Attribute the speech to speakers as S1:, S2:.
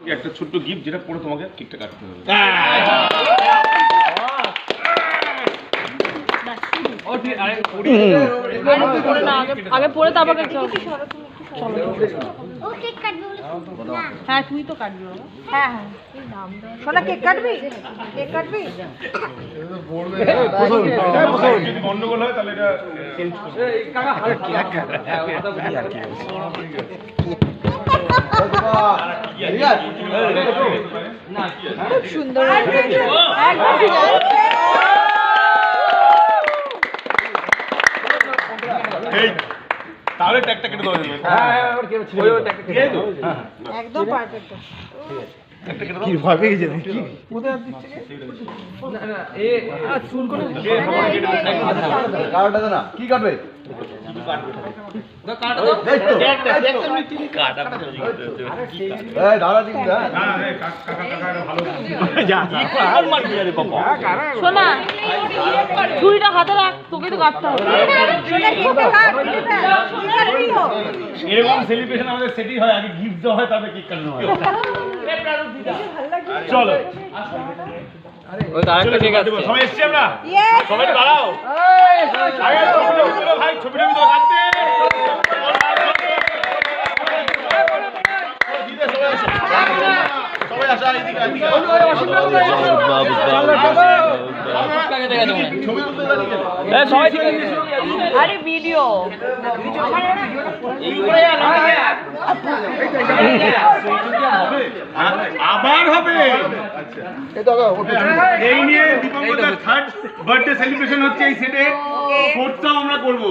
S1: একটা ছোট্ট গিফট যেটা পরে তোমাকে কেকটা কাটতে হবে।
S2: আরে আগে আগে পরে তারপর চল
S3: ও কেক কাটবে বলে না
S2: হ্যাঁ তুই তো কাটবি
S4: হ্যাঁ হ্যাঁ। সোনা কেক কাটবি? কেক কাটবি?
S1: গন্ডগোল হয় তাহলে এটা চেঞ্জ করতে
S4: খুব সুন্দর
S1: তাহলে ট্যাগটা কেটে দেওয়া যাবে এই তো?
S4: একদম পারফেক্ট
S5: কারোটা দে না কি কাটবে এই দাঁড়া দিবি হ্যাঁ
S1: না, না, এই কাকা কাকা কাকা এটা ভালো
S2: শোনা ছুরিটা হাতে রাখ তোকে তো কাটতে হবে
S4: সোনা কেকটা কাট কেক কাটবি তো
S1: এরকম সেলিব্রেশন আমাদের সেটি হয় আগে গিফট দেওয়া হয় তারপরে কেক কাটানো হয় চলো। সবাই এসছি আমরা সবাই দাঁড়াও আগে ভাই ছবিটা
S2: আরে ভিডিও
S1: আবার হবে।
S5: এই
S1: নিয়ে দীপঙ্কর থার্ড বার্থডে সেলিব্রেশন হচ্ছে এই সেটে ফোর্থটাও আমরা করব।